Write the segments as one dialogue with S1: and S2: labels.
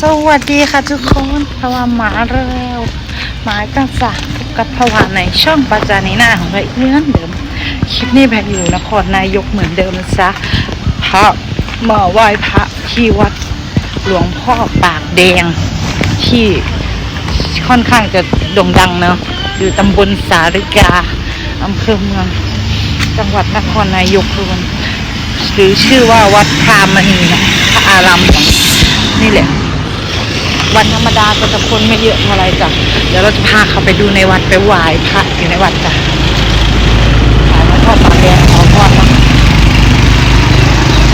S1: สวัสดีค่ะทุกคนพวามาแล้วมาตั้งจากพบกับพวาในช่องปาจานีหน้าของเราอีกเหมือนเดิม คลิปนี้แพรอยู่นครนายกเหมือนเดิมนะจ๊ะพระมาไหว้พระที่วัดหลวงพ่อปากแดง ที่ค่อนข้างจะโด่งดังเนาะอยู่ตำบลสาริกาอำเภอเมืองจังหวัดนครนายกทุกคนหรือชื่อว่าวัดพรามณีนะพระอารามหลวงนี่แหละ วันธรรมดาก็จะคนไม่เยอะเท่าไรจ้ะเดี๋ยวเราจะพาเขาไปดูในวัดไปไหว้พระอยู่ในวัดจ้ะขายหลวงพ่อปาแดงขอพรเนะ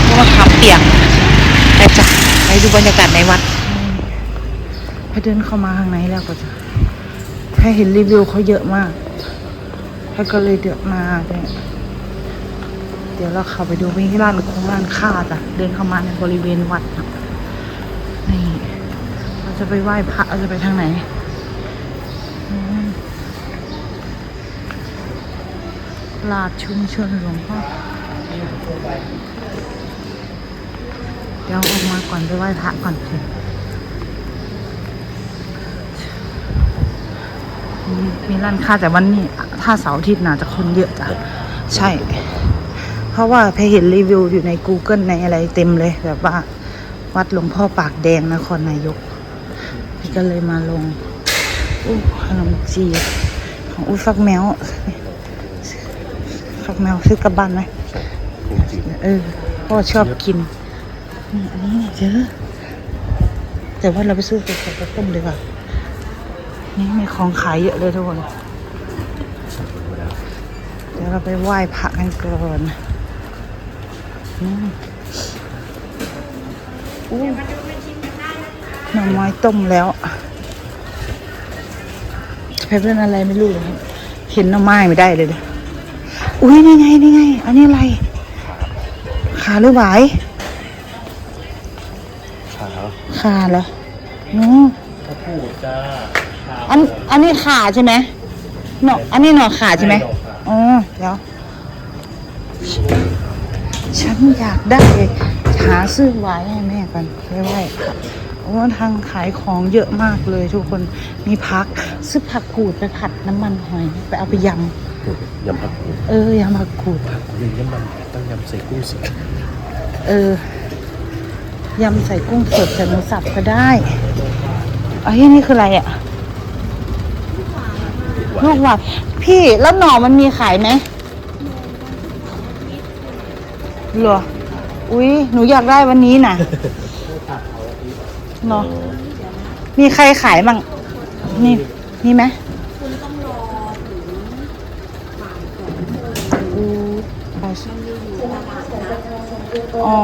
S1: เพราะว่าขามเปียกไปจ้ะไปดูบรรยากาศในวัดไปเดินเข้ามาข้างในแล้วก็จะให้เห็นรีวิวเขาเยอะมากให้ก็เลยเดือดมาเนี่ยเดี๋ยวเราเข้าไปดูวิที่ร้านคงร้านค้าจ้ะเดินเข้ามาในบริเวณวัดนี่ จะไปไหว้พระเราจะไปทางไหนลาดชุมชนหลวงพ่อเดี๋ยวออกมาก่อนไปไหว้พระก่อนสิมีมีร้านค้าแต่วันนี้ ถ้าเสาร์อาทิตย์น่าจะคนเยอะจ้ะ ใช่ เพราะว่าเพเห็นรีวิวอยู่ใน Google ในอะไรเต็มเลย แบบว่า วัดหลวงพ่อปากแดงนครนายก ก็เลยมาลงอู้ขนมจีบของอุ้ยฟักแมวฟักแมวซื้อกลับบ้านไหมเออพ่อชอบกินนี่อันนี้เนี่ยเจอแต่ว่าเราไปซื้อกับข้าวต้มดีกว่านี่มีของขายเยอะเลยทุกคนเดี๋ยวเราไปไหว้พระกันก่อนอืมอู้ห น่อไม้ต้มแล้วไปเพื่อนอะไรไม่รู้เลยครับเห็นหน่อไม้ไม่ได้เลยเลยอุ้ยนี่ไงนี่ไง อันนี้อะไร ขาหรือหวาย
S2: ขา
S1: ขาเหรออ๋อ
S2: พระผู้จ้าขา
S1: อันอันนี้ขาใช่ไหมหน่ออันนี้หน่อขาใช่ไหมอ๋อเดี๋ยวฉันอยากได้หาซื้อไว้ให้แม่กันไว้ไว้ ค่ะโอ้ทางขายของเยอะมากเลยทุกคนมีพักซื้อผักกูดไปผัดน้ำมันหอย ไปเอาไปย
S2: ยำผักกูดำ
S1: เออยำผักกูด
S2: ผักกูดอย่างนี้มันต้องยำใส่กุ้งสด
S1: เออยำใส่กุ้งสดใส่หมูสับก็ได้เอ้ยนี่คืออะไรอะลูกหวานพี่แล้วหน่อมันมีขายไหมเหรอ อุ้ยหนูอยากได้วันนี้น่ะ เนาะมีใครขายบ้างนี่มีไหมอือไปสิอ๋อ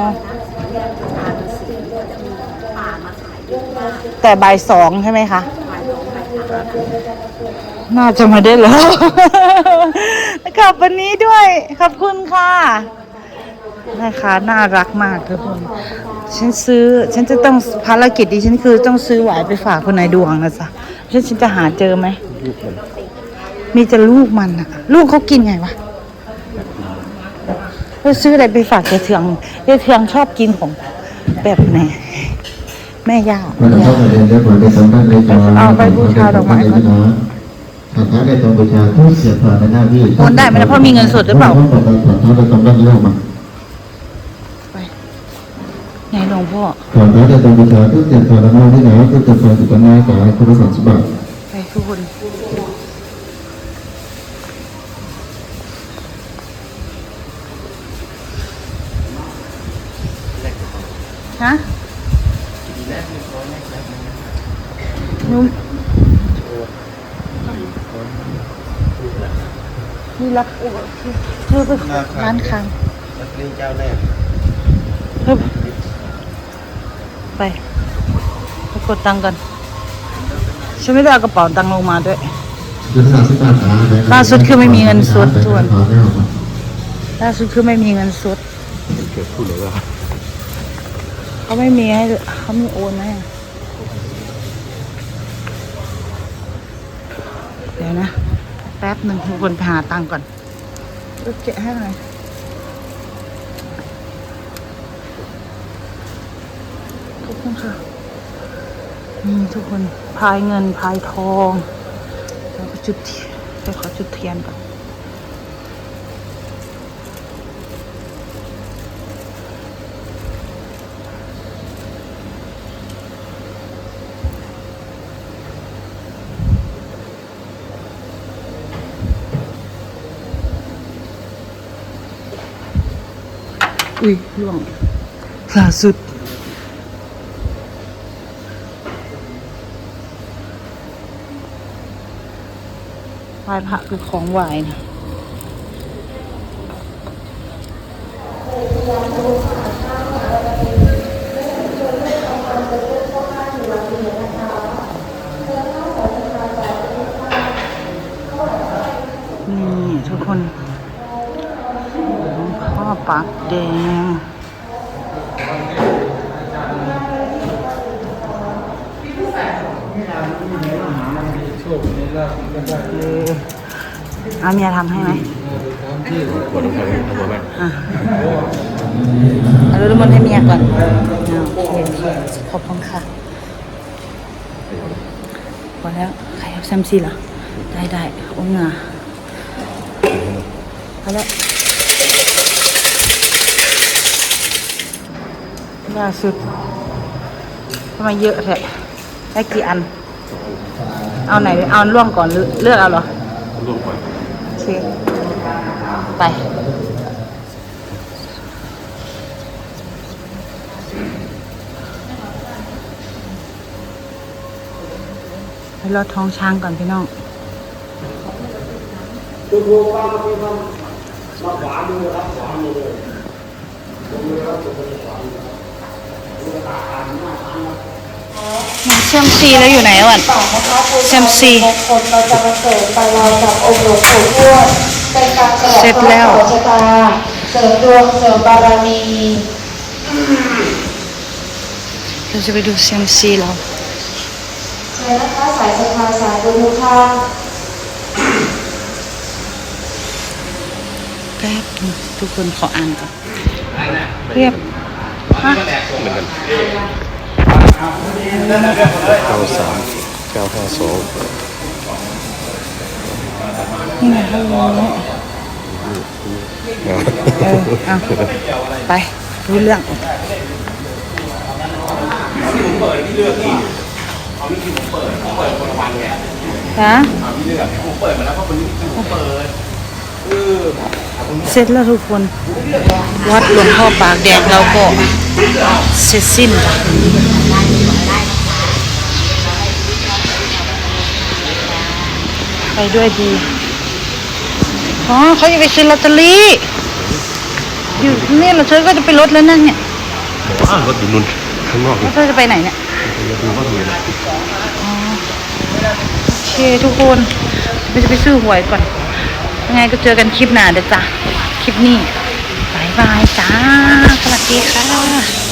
S1: แต่บ่ายสองใช่ไหมคะน่าจะมาได้แล้ว กลับวันนี้ด้วย ขอบคุณค่ะ แม่ค้าน่ารักมากทุกคนฉันซื้อ ฉันจะต้องภารกิจดิฉันคือต้องซื้อหวายไปฝากคนในดวงนะจ๊ะฉันฉันจะหาเจอไหม
S2: ลูกมัน
S1: มีแต่ลูกมันอะลูกเขากินไงวะเราซื้ออะไรไปฝากยายเทืองยายเทืองชอบกินของแบบไหนแม่ย่า
S3: วันนี้เข้ามาเรียนได้ผลได้สำนักเลยจ้า
S1: เอาไปบูชาดอกไม้ก่อน
S3: ถ้าท้าได้ตรงบูชาทุกเสียผ่านในหน้าที่
S1: โอนได้ไหมนะเพราะมีเงินสดหรือเปล่า
S3: ไห
S1: นหลวงพ่อา
S3: นท้าด้ตรงบูชาทุกเสียผ่านในหน้าที่ไหนก็จะผ่านสุขนาสายคุณสมบัติ
S1: ไปทุกคนฮะนุ่มนี่รับโอ้เธอไปร้านค้าง
S2: นักเรียนเจ้าแรก
S1: เฮ้ย ไปไปกดตังค์กันฉันไม่ได้เอากระเป๋าตังค์ลงมาด้วย
S3: ยุทธศาสตร์สิบบาทขา
S1: ล่าสุดคือไม่มีเงินสดทวนล่าสุดคือไม่มีเงินสด
S2: เกิดพูดเลยว่า
S1: เขาไม่มีให้เขาไม่โอนให้เดี๋ยวนะ แป๊บหนึ่งทุกคนไปหาตังค์ก่อนรถเกะให้หน่อย ขอบคุณค่ะนี่ทุกคนพายเงินพายทองแล้วก็จุดไปขอจุดเทียนก่อนอุ้ยล่วงล่าสุด ไหว้พระคือของไหวนะนี่ทุกคนหลวงพ่อปากแดง เออเอาเมียทำให้ไหม
S2: ปวดต้องทำทำมาบ้าง
S1: อะเอาลูกมันให้เมียก่อนเอาโอเคโอเคขอบคุณค่ะพอแล้วใครเอาแซมซีเหรอ ได้ได้โอ้งาพอแล้วล่าสุดทำไมเยอะแท้ ได้กี่อัน เอาไหน เอาอันร่วงก่อนหรือเลือกเอาเหรอ
S2: รวมก่อน
S1: โอเคไป ไปรอดท้องช้างก่อนพี่น้องเซยมซีแล้วอยู่ไหนอะเซยมซี
S4: คนเราจะมาเสริมไปลอยกับอง ค์หลวงปู่ทวดเป็นการฉลอง
S1: เสร็จแล้ว
S4: ชะตาเสริมดวงเสริมบารมี
S1: เราจะไปดูเซยมซีเรา
S4: เชิญนะคะสายสะพาสายบุญทุกท่า
S1: แป๊บทุกคนขออ่านก่อนเรียบฮะ
S2: เหมือนกัน เก้าสามเก้าห้าสอง
S1: นี่ไงฮัลโหลเออเอาไปรู้เรื่องฮะเสร็จแล้วทุกคน วัดหลวงพ่อปากแดงเราก็เสร็จสิ้นค่ะ ไปด้วยดี อ๋อเขาจะไปซื้อลอตเตอรี่ อยู่นี่เราเธอก็จะไปรถแล้วนั่นเนี่ย
S2: อ้าวรถอยู่นู่นข้างนอก
S1: แล้
S2: นี่
S1: วเธอจะไปไหนเนี่ย
S2: จะดูว่ามีอะไร
S1: โอเคทุกคนเราจะไปซื้อหวยก่อน ยังไงก็เจอกันคลิปหน้าเด้อจ้ะ คลิปนี้บายบายจ้า สวัสดีค่ะ